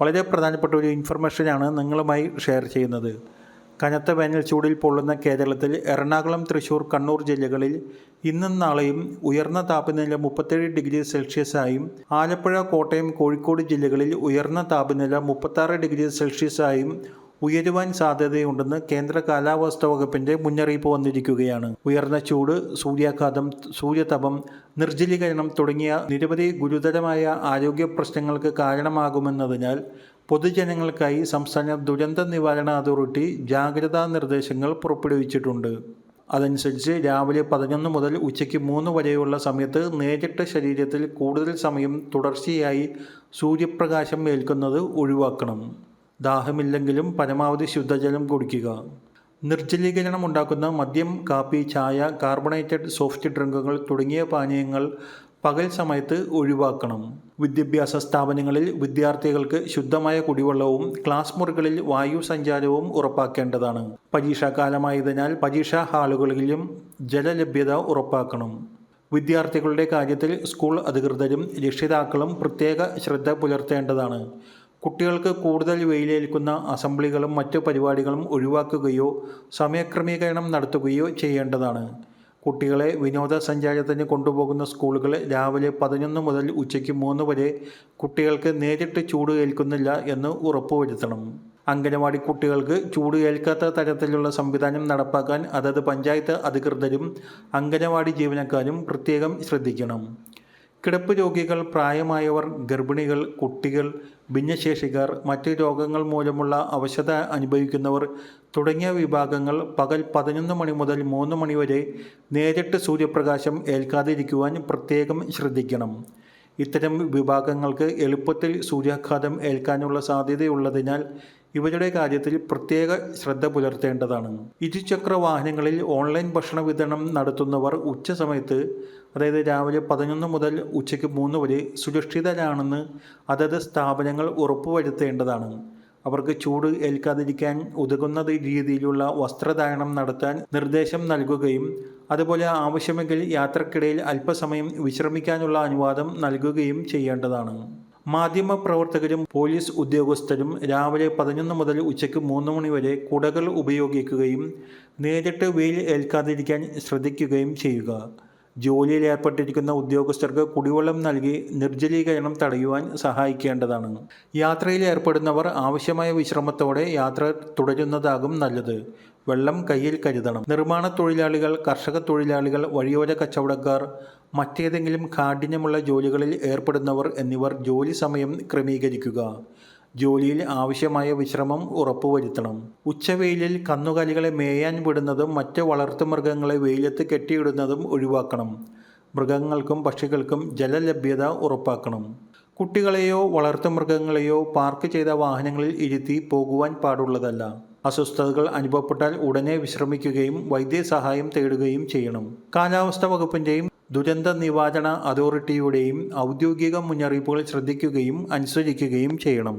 വളരെ പ്രധാനപ്പെട്ട ഒരു ഇൻഫർമേഷനാണ് നിങ്ങളുമായി ഷെയർ ചെയ്യുന്നത്. കനത്ത വേനൽ ചൂടിൽ പൊള്ളുന്ന കേരളത്തിൽ എറണാകുളം തൃശൂർ കണ്ണൂർ ജില്ലകളിൽ ഇന്നും നാളെയും ഉയർന്ന താപനില മുപ്പത്തേഴ് ഡിഗ്രി സെൽഷ്യസായും ആലപ്പുഴ കോട്ടയം കോഴിക്കോട് ജില്ലകളിൽ ഉയർന്ന താപനില മുപ്പത്താറ് ഡിഗ്രി സെൽഷ്യസായും ഉയരുവാൻ സാധ്യതയുണ്ടെന്ന് കേന്ദ്ര കാലാവസ്ഥാ വകുപ്പിന്റെ മുന്നറിയിപ്പ് വന്നിരിക്കുകയാണ്. ഉയർന്ന ചൂട് സൂര്യാഘാതം സൂര്യതപം നിർജലീകരണം തുടങ്ങിയ നിരവധി ഗുരുതരമായ ആരോഗ്യ പ്രശ്നങ്ങൾക്ക് കാരണമാകുമെന്നതിനാൽ പൊതുജനങ്ങൾക്കായി സംസ്ഥാന ദുരന്ത നിവാരണ അതോറിറ്റി ജാഗ്രതാ നിർദ്ദേശങ്ങൾ പുറപ്പെടുവിച്ചിട്ടുണ്ട്. അതനുസരിച്ച് രാവിലെ പതിനൊന്ന് മുതൽ ഉച്ചയ്ക്ക് മൂന്ന് വരെയുള്ള സമയത്ത് നേരിട്ട് ശരീരത്തിൽ കൂടുതൽ സമയം തുടർച്ചയായി സൂര്യപ്രകാശം ഏൽക്കുന്നത് ഒഴിവാക്കണം. ദാഹമില്ലെങ്കിലും പരമാവധി ശുദ്ധജലം കുടിക്കുക. നിർജലീകരണം ഉണ്ടാക്കുന്ന മദ്യം കാപ്പി ചായ കാർബണേറ്റഡ് സോഫ്റ്റ് ഡ്രിങ്കുകൾ തുടങ്ങിയ പാനീയങ്ങൾ പകൽ സമയത്ത് ഒഴിവാക്കണം. വിദ്യാഭ്യാസ സ്ഥാപനങ്ങളിൽ വിദ്യാർത്ഥികൾക്ക് ശുദ്ധമായ കുടിവെള്ളവും ക്ലാസ് മുറികളിൽ വായു സഞ്ചാരവും ഉറപ്പാക്കേണ്ടതാണ്. പരീക്ഷാകാലമായതിനാൽ പരീക്ഷാ ഹാളുകളിലും ജലലഭ്യത ഉറപ്പാക്കണം. വിദ്യാർത്ഥികളുടെ കാര്യത്തിൽ സ്കൂൾ അധികൃതരും രക്ഷിതാക്കളും പ്രത്യേക ശ്രദ്ധ പുലർത്തേണ്ടതാണ്. കുട്ടികൾക്ക് കൂടുതൽ വെയിലേൽക്കുന്ന അസംബ്ലികളും മറ്റു പരിപാടികളും ഒഴിവാക്കുകയോ സമയക്രമീകരണം നടത്തുകയോ ചെയ്യേണ്ടതാണ്. കുട്ടികളെ വിനോദസഞ്ചാരത്തിന് കൊണ്ടുപോകുന്ന സ്കൂളുകൾ രാവിലെ പതിനൊന്ന് മുതൽ ഉച്ചയ്ക്ക് മൂന്ന് വരെ കുട്ടികൾക്ക് നേരിട്ട് ചൂട് ഏൽക്കുന്നില്ല എന്ന് ഉറപ്പുവരുത്തണം. അംഗനവാടി കുട്ടികൾക്ക് ചൂട് ഏൽക്കാത്ത തരത്തിലുള്ള സംവിധാനം നടപ്പാക്കാൻ അതത് പഞ്ചായത്ത് അധികൃതരും അംഗനവാടി ജീവനക്കാരും പ്രത്യേകം ശ്രദ്ധിക്കണം. കിടപ്പ് രോഗികൾ പ്രായമായവർ ഗർഭിണികൾ കുട്ടികൾ ഭിന്നശേഷിക്കാർ മറ്റ് രോഗങ്ങൾ മൂലമുള്ള അവശത അനുഭവിക്കുന്നവർ തുടങ്ങിയ വിഭാഗങ്ങൾ പകൽ പതിനൊന്ന് മണി മുതൽ മൂന്ന് മണി വരെ നേരിട്ട് സൂര്യപ്രകാശം ഏൽക്കാതിരിക്കുവാൻ പ്രത്യേകം ശ്രദ്ധിക്കണം. ഇത്തരം വിഭാഗങ്ങൾക്ക് എളുപ്പത്തിൽ സൂര്യാഘാതം ഏൽക്കാനുള്ള സാധ്യതയുള്ളതിനാൽ ഇവരുടെ കാര്യത്തിൽ പ്രത്യേക ശ്രദ്ധ പുലർത്തേണ്ടതാണ്. ഇരുചക്ര വാഹനങ്ങളിൽ ഓൺലൈൻ ഭക്ഷണ വിതരണം നടത്തുന്നവർ ഉച്ച സമയത്ത് അതായത് രാവിലെ പതിനൊന്ന് മുതൽ ഉച്ചയ്ക്ക് മൂന്ന് വരെ സുരക്ഷിതരാണെന്ന് അതത് സ്ഥാപനങ്ങൾ ഉറപ്പുവരുത്തേണ്ടതാണ്. അവർക്ക് ചൂട് ഏൽക്കാതിരിക്കാൻ ഉതകുന്ന രീതിയിലുള്ള വസ്ത്രധാരണം നടത്താൻ നിർദ്ദേശം നൽകുകയും അതുപോലെ ആവശ്യമെങ്കിൽ യാത്രക്കിടയിൽ അല്പസമയം വിശ്രമിക്കാനുള്ള അനുവാദം നൽകുകയും ചെയ്യേണ്ടതാണ്. മാധ്യമപ്രവർത്തകരും പോലീസ് ഉദ്യോഗസ്ഥരും രാവിലെ പതിനൊന്ന് മുതൽ ഉച്ചയ്ക്ക് മൂന്ന് മണി വരെ കുടകൾ ഉപയോഗിക്കുകയും നേരിട്ട് വെയിൽ ഏൽക്കാതിരിക്കാൻ ശ്രദ്ധിക്കുകയും ചെയ്യുക. ജോലിയിൽ ഏർപ്പെട്ടിരിക്കുന്ന ഉദ്യോഗസ്ഥർക്ക് കുടിവെള്ളം നൽകി നിർജലീകരണം തടയുവാൻ സഹായിക്കേണ്ടതാണ്. യാത്രയിൽ ഏർപ്പെടുന്നവർ ആവശ്യമായ വിശ്രമത്തോടെ യാത്ര തുടരുന്നതാകും നല്ലത്. വെള്ളം കയ്യിൽ കരുതണം. നിർമ്മാണ തൊഴിലാളികൾ കർഷക തൊഴിലാളികൾ വഴിയോര കച്ചവടക്കാർ മറ്റേതെങ്കിലും കാഠിന്യമുള്ള ജോലികളിൽ ഏർപ്പെടുന്നവർ എന്നിവർ ജോലി സമയം ക്രമീകരിക്കുക. ജോലിയിൽ ആവശ്യമായ വിശ്രമം ഉറപ്പുവരുത്തണം. ഉച്ചവെയിലിൽ കന്നുകാലികളെ മേയാൻ വിടുന്നതും മറ്റ് വളർത്തുമൃഗങ്ങളെ വെയിലത്ത് കെട്ടിയിടുന്നതും ഒഴിവാക്കണം. മൃഗങ്ങൾക്കും പക്ഷികൾക്കും ജലലഭ്യത ഉറപ്പാക്കണം. കുട്ടികളെയോ വളർത്തുമൃഗങ്ങളെയോ പാർക്ക് ചെയ്ത വാഹനങ്ങളിൽ ഇരുത്തി പോകുവാൻ പാടുള്ളതല്ല. അസ്വസ്ഥതകൾ അനുഭവപ്പെട്ടാൽ ഉടനെ വിശ്രമിക്കുകയും വൈദ്യസഹായം തേടുകയും ചെയ്യണം. കാലാവസ്ഥാ വകുപ്പിന്റെയും ദുരന്ത നിവാരണ അതോറിറ്റിയുടെയും ഔദ്യോഗിക മുന്നറിയിപ്പുകൾ ശ്രദ്ധിക്കുകയും അനുസരിക്കുകയും ചെയ്യണം.